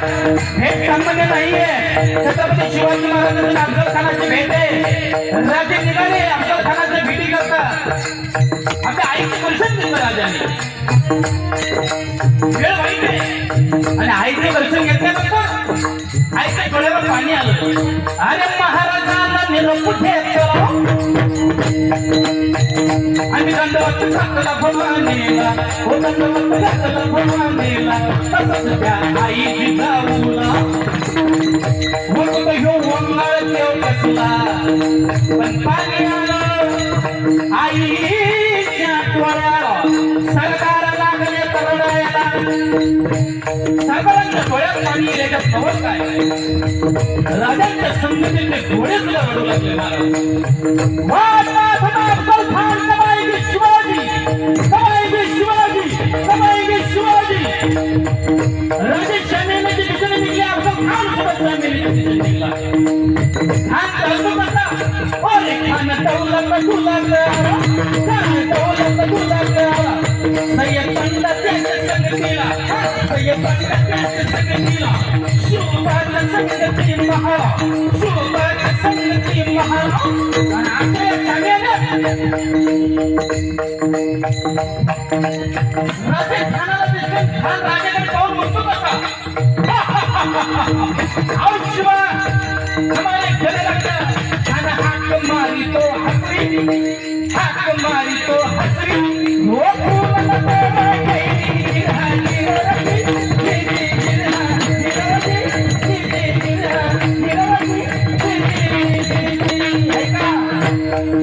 भेट सामान्य नाहीये. छत्रपती शिवाजी महाराजांच्या अफजल खानाची भेट आहे राजे निघाले अफजल खानाची भेटी करता आपल्या आईचे दर्शन घेतलं राजाने. वेळ वाईट आहे. आणि आईचे दर्शन घेतल्यानंतर आईच्या डोळ्यावर पाणी आलं. अरे महाराजांना निरोप कुठे? राजांच्या संगतीने डोळे सुद्धा लागले महाराज वाट वाट अफजल खान कमाई गे शिवाजी कमाई गे शिवाजी राजाकडे पाहून बसतो कसा शिवा हमारे गले लगता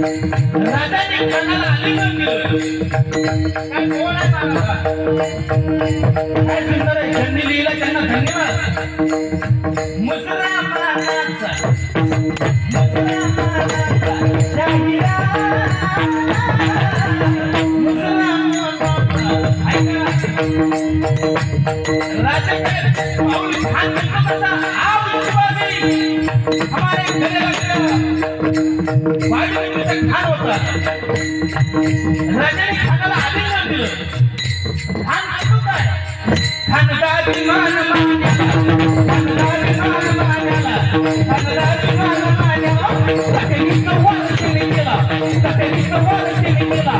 राजाने खानाला आलिंगन दिलं काय कोण आहे काय सुंदर आहे. ज्यांनी त्यांना धन्यवाद मुसरा महाराजचा मुसरा महाराजचा शाहिरा. पाऊल खान कसा, "आओ हमारे घरे लगता." वाजपेयीचा खान होता राजाने खानाला आलिंगन दिलं खान म्हणतो काय खानदारी मान मान्याला खानदारी मान मान्याला खानदारी मान मान्याला तकलीचं वर तिने केला तकलीचं वर तिने केला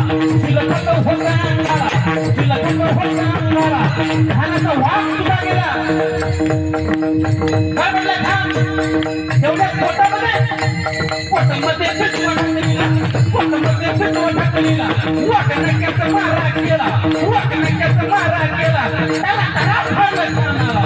तिलकत होता अंगाला तिलकत होता अंगाला खानाचा वास सुद्धा गेला काय म्हणलं खान एवढ्या पोटामध्ये पोटामध्ये फिटवा टाकलेला पोटामध्ये फिटवा टाकलेला वाकणक्याचा मारा केला वाकणक्याचा मारा केला त्याला त्याला खाल्लं खानाला त्याला